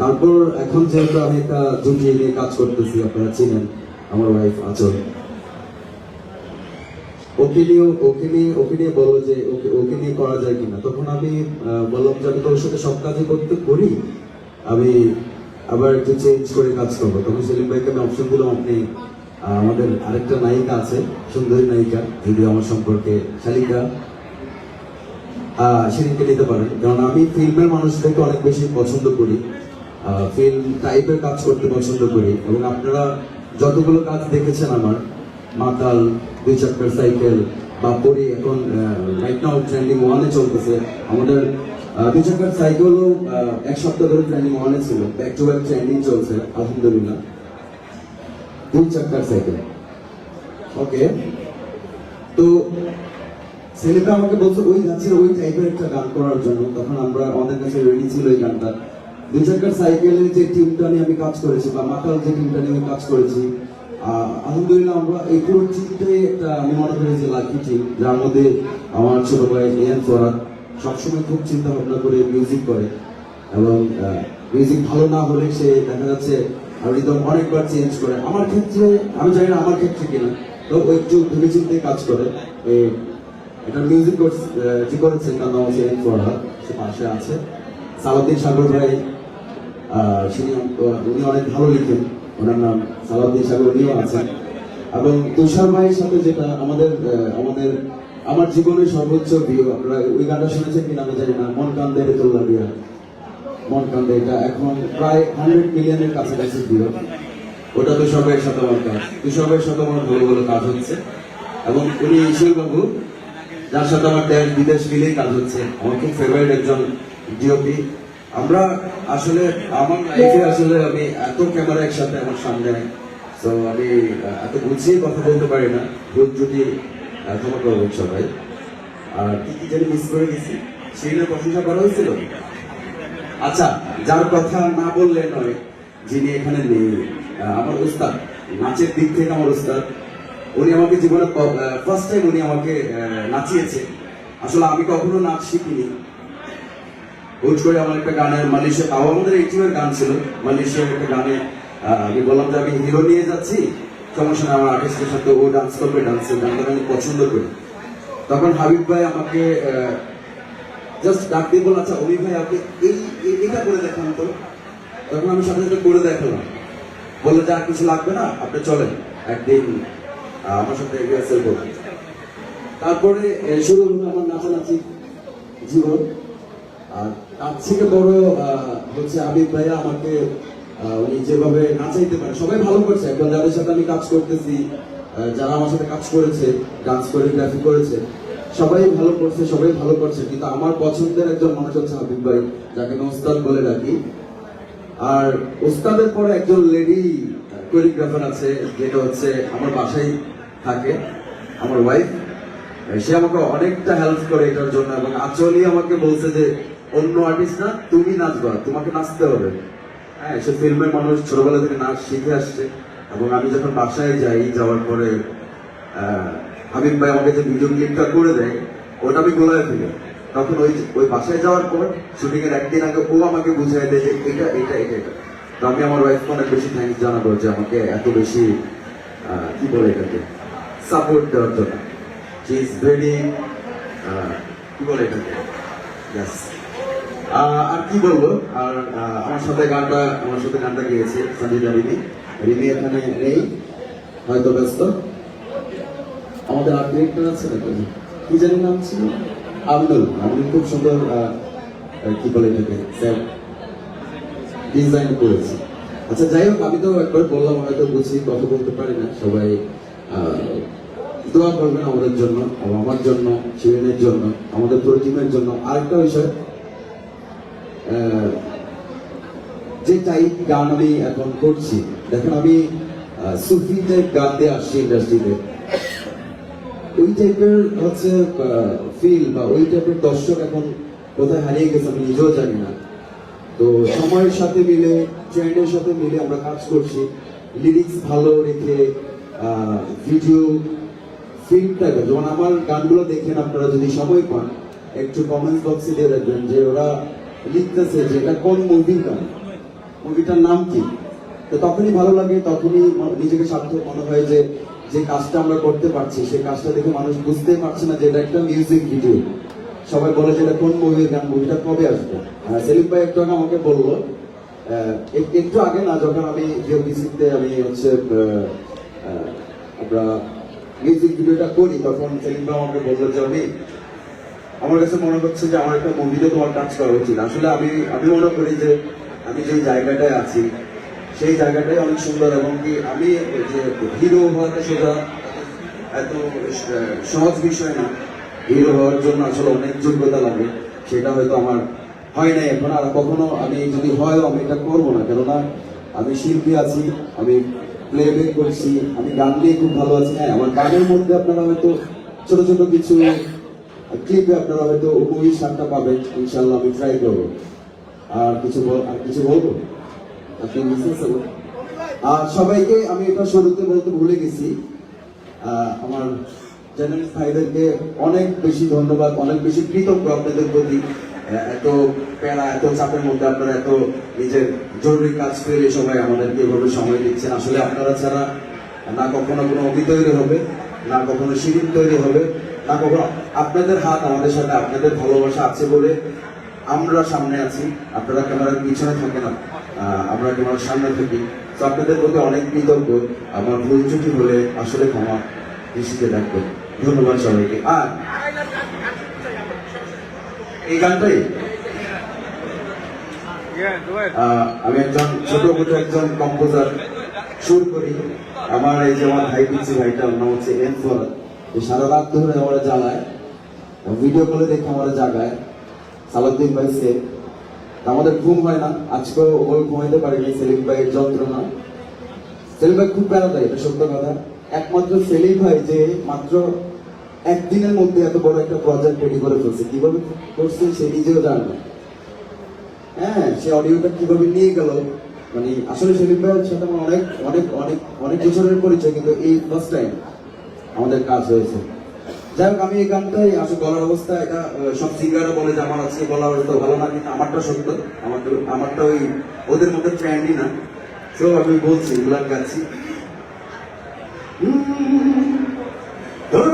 তারপর এখন যেহেতু আমি একটা জুটিয়ে নিয়ে কাজ করতেছি, আপনারা চিনেন, আমার ওয়াইফ আচল। ওকে নিয়ে ওকে নিয়ে ওকে নিয়ে বলো যে ওকে ওকে নিয়ে করা যায় কিনা। তখন আমি বললাম যে আমি তো ওর সাথে সব কাজই করতে করি, আমি আবার একটু চেঞ্জ করে কাজ করব। তখন সেলিম ভাইকে আমি অপশন দিলাম, আপনি আমাদের আরেকটা নায়িকা আছে, সুন্দরী নায়িকা, যদিও আমার সম্পর্কে শালিকা। সেদিনকে নিতে পারেন। কারণ আমি ফিল্মের মানুষদেরকে অনেক বেশি পছন্দ করি। ফিল্ম টাইপের কাজ করতে পছন্দ করি এবং আপনারা যতগুলো কাজ দেখেছেন আমার, মাতাল, দুই চাক্কার সাইকেল বা পরি এখন রাইট নাও ট্রেন্ডিং ওয়ানে চলতেছে, আমাদের দুই চাক্কার সাইকেলও এক সপ্তাহ ধরে ট্রেন্ডিং ওয়ানে ছিল ব্যাক টু ব্যাক ট্রেন্ডিং চলছে, আলহামদুলিল্লাহ। দুই চাক্কার সাইকেল ওকে তো, ছেলেটা আমাকে বলছে, ওই গাছের ওই টাইপের একটা গান করার জন্য। তখন আমরা আমাদের কাছে রেডি ছিল ওই গানটা। চাকার সাইকেলের যে টিমটা নিয়ে আমি কাজ করেছি বা মাতাল যে টিমটা নিয়ে আমি কাজ করেছি আলহামদুলিল্লাহ আমরা এই পুরো টিমটাই একটা আমি মনে করি যে লাকি টিম যার মধ্যে আমার ছোট ভাই এন ফরাদ সবসময় খুব চিন্তা ভাবনা করে মিউজিক করে এবং মিউজিক ভালো না হলে সে দেখা যাচ্ছে রিদম অনেকবার চেঞ্জ করে। আমার ক্ষেত্রে, আমি জানি না আমার ক্ষেত্রে কিনা, তো ও একটু ভেবে চিন্তে কাজ করে। এটা মিউজিক যে করেছেন তার নাম হচ্ছে এন ফরহাদ সে পাশে আছে। সালাউদ্দিন সাগর ভাই তিনি উনি অনেক ভালো লিখেন। ওনার নাম সালাউদ্দিন সাগর উনিও আছেন। এবং তুষার ভাইয়ের সাথে যেটা আমাদের আমাদের, আমার জীবনের সর্বোচ্চ ভিউ আপনারা ওই গানটা শুনেছেন কিনা আমি জানি না। মন কান্দে তোল্লা দিয়া। মন কান্দে, এটা এখন প্রায় হান্ড্রেড মিলিয়নের কাছাকাছি ভিউ ওটা তুষার ভাইয়ের সাথে আমার কাজ। তুষার ভাইয়ের সাথে আমার ভালো ভালো কাজ হচ্ছে। এবং উনি বাবু যার সাথে আমার দেশ বিদেশ মিলেই কাজ হচ্ছে। আমার খুব ফেভারিট একজন ডিওপি আমরা আসলে আমার লাইফে আসলে আমি এত ক্যামেরা একসাথে আমার সামনে তো আমি এত গুছিয়ে কথা বলতে পারি না। ভুল যদি ক্ষমা করবেন সবাই আর কি কি জানি মিস করে গেছি, সেই প্রশংসা করা হয়েছিল? আচ্ছা যার কথা না বললে নয়, যিনি এখানে নেই আমার উস্তাদ, নাচের দিক থেকে আমার উস্তাদ, উনি আমাকে জীবনে ফার্স্ট টাইম উনি আমাকে নাচিয়েছে। আসলে আমি কখনো নাচ শিখিনি। হুট করে আমার একটা গানের মালয়েশিয়া তাও আমাদের এই টিমের গান ছিল। মালয়েশিয়ার একটা গানে আমি বললাম যে আমি হিরো নিয়ে যাচ্ছি। সমস্যা নেই আমার আর্টিস্টের সাথে ও ডান্স করবে ডান্সের গানটা আমি পছন্দ করি। তখন হাবিব ভাই আমাকে জাস্ট ডাক দিয়ে বলল আচ্ছা অভি ভাই, আপনি এই এটা করে দেখান তো। তখন আমি সাথে সাথে করে দেখালাম। বলল, যে, আর কিছু লাগবে না, আপনি চলেন। একদিন আমার সাথে রিহার্সেল করবেন তারপরে শুরু হলো আমার নাচানাচি জীবন। আর তার থেকে বড় হচ্ছে আবিদ ভাইয়া আমাকে উনি যেভাবে নাচাইতে পারে, সবাই ভালো করছে। এখন যাদের সাথে আমি কাজ করতেছি যারা আমার সাথে কাজ করেছে ডান্স কোরিওগ্রাফি করেছে, সবাই ভালো করছে, সবাই ভালো করছে। কিন্তু আমার পছন্দের একজন মানুষ হচ্ছে হাবিব ভাই, যাকে আমি ওস্তাদ বলে ডাকি। আর ওস্তাদের পরে একজন লেডি কোরিওগ্রাফার আছে, যেটা হচ্ছে আমার বাসায় থাকে, আমার ওয়াইফ সে আমাকে অনেকটা হেল্প করে এটার জন্য এবং আচলই আমাকে বলছে যে, অন্য আর্টিস্ট না, তুমি নাচবা, তোমাকে নাচতে হবে। হ্যাঁ সে ফিল্মের মানুষ ছোটবেলা থেকে নাচ শিখে আসছে এবং আমি যখন বাসায় যাই যাওয়ার পরে হাবিব ভাই আমাকে যে ভিডিও ক্লিপটা করে দেয়, ওটা আমি গোলায় ফেলি। তখন ওই ওই বাসায় যাওয়ার পর শুটিং এর একদিন আগে ও আমাকে বুঝাই দেয় যে এটা এটা এটা এটা। তো আমি আমার ওয়াইফকে অনেক বেশি থ্যাংকস জানাব যে আমাকে এত বেশি কি বলে এটাকে সাপোর্ট দেওয়ার জন্য। শি ইজ ভেরি কি বলে এটাকে Yes. আহ, আর কি বলব? আর আহ, আমার সাথে গানটা আমার সাথে গানটা গেয়েছে সঞ্জিতা রিমি। রিমি এখানে নেই হয়তো ব্যস্ত। আমাদের আর্ট ডিরেক্টর আছে নাকি? কি জানি নাম ছিল? আব্দুল। আব্দুল খুব সুন্দর আহ, আহ, কি বলে এটাকে? স্যার ডিজাইন করেছে। আচ্ছা যাই হোক আমি তো একবার বললাম হয়তো বুঝি কথা বলতে পারি না সবাই দোয়া করবেন আমাদের জন্য আমার জন্য, শিবিরের জন্য, আমাদের পুরো টিমের জন্য। আরেকটা বিষয় যে টাইপ গান আমি এখন করছি। দেখেন আমি সুফি টাইপ গান দিয়ে আসছি ইন্ডাস্ট্রিতে ওই টাইপের হচ্ছে ফিল বা ওই টাইপের দর্শক এখন কোথায় হারিয়ে গেছে আমি নিজেও জানি না। তো সময়ের সাথে মিলে ট্রেন্ডের সাথে মিলে আমরা কাজ করছি। লিরিক্স ভালো রেখে ভিডিও ফিল্ম টাইপের যেমন আমার গানগুলো দেখেন আপনারা যদি সময় পান, একটু কমেন্ট বক্সে দিয়ে রাখবেন যে ওরা লিখতেছে যে এটা কোন মুভির গান মুভিটার নাম কি? তো তখনই ভালো লাগে, তখনই নিজেকে সার্থক মনে হয় যে যে কাজটা আমরা করতে পারছি সেই কাজটা দেখে মানুষ বুঝতেই পারছে না যে এটা একটা মিউজিক ভিডিও সবাই বলে যে এটা কোন মুভির গান মুভিটা কবে আসবে? সেলিম ভাই একটু আগে আমাকে বলল একটু আগে না, যখন আমি জিওবিসিতে আমি হচ্ছে আমরা মিউজিক ভিডিওটা করি, তখন সেলিম ভাই আমাকে বলল যে আমি আমার কাছে মনে হচ্ছে যে আমার একটা মুভিতে তোমার কাজ করা উচিত। আসলে আমি আমি মনে করি যে আমি যে জায়গাটায় আছি, সেই জায়গাটাই অনেক সুন্দর এবং কি আমি যে হিরো হওয়াটা সোজা এত সহজ বিষয় না। হিরো হওয়ার জন্য আসলে অনেক যোগ্যতা লাগে, সেটা হয়তো আমার হয় নাই এখন। আর কখনো আমি যদি হয় আমি এটা করব না, কেননা আমি শিল্পী আছি, আমি প্লেব্যাক করছি। আমি গান দিয়ে খুব ভালো আছি। হ্যাঁ আমার গানের মধ্যে আপনারা হয়তো ছোট ছোট কিছু ক্লিপে আপনারা হয়তো মুভির সাতটা পাবেন। ইনশাল্লাহ আমি ট্রাই করব। আর কিছু আর কিছু বলব? আপনি? আর সবাইকে আমি এটা শুরুতে বলতে ভুলে গেছি। আমার জার্নালিস্ট ভাইদেরকে অনেক বেশি ধন্যবাদ, অনেক বেশি কৃতজ্ঞ আপনাদের প্রতি। এত প্যারা, এত চাপের মধ্যে আপনারা এত নিজের জরুরি কাজ ফেলে সবাই আমাদেরকে এভাবে সময় দিচ্ছেন। আসলে আপনারা ছাড়া না কখনো কোনো অভি তৈরি হবে, না কখনো শিরিন তৈরি হবে, না কখনো আপনাদের হাত আমাদের সাথে, আপনাদের ভালোবাসা আছে বলে আমরা সামনে আছি। আপনারা ক্যামেরার পিছনে থাকে না আমরা ক্যামেরার সামনে থাকি। তো আপনাদের প্রতি অনেক কৃতজ্ঞ। আমার ভুল হলে আসলে ক্ষমা দৃষ্টিতে রাখবেন। ধন্যবাদ সবাইকে। আর এই গানটাই? আমি একজন ছোট মতো একজন কম্পোজার সুর করি। আমার এই যে আমার ভাই পিচ্ছি ভাইটার নাম হচ্ছে এন ফরাদ সারা রাত ধরে আমার জ্বালায় ভিডিও কলে দেখে আমার জাগায়। সালাউদ্দিন ভাই সে আমাদের ঘুম হয় না। আজকেও ওই ঘুমাইতে পারিনি সেলিম ভাইয়ের যন্ত্রণা। সেলিম ভাই খুব প্যারা দেয় এটা সত্য কথা। একমাত্র সেলিম ভাই যে মাত্র একদিনের মধ্যে এত বড় একটা প্রজেক্ট রেডি করে ফেলছে, কীভাবে করছে সে নিজেও জানে না। হ্যাঁ সে অডিওটা কীভাবে নিয়ে গেল? মানে আসলে সেলিম ভাইয়ের সাথে আমার অনেক অনেক অনেক অনেক বছরের পরিচয়, কিন্তু এই ফার্স্ট টাইম আমাদের কাজ হয়েছে। যাই হোক, আমি এই গানটাই, আসলে গলার অবস্থা, এটা সব সিঙ্গারও বলে যে আমার আজকে গলা হয়তো ভালো না কিন্তু আমারটা সত্য। আমারটা আমারটা ওই ওদের মধ্যে ট্রেন্ডই না। তো আমি বলছি এগুলার গাচ্ছি। তোর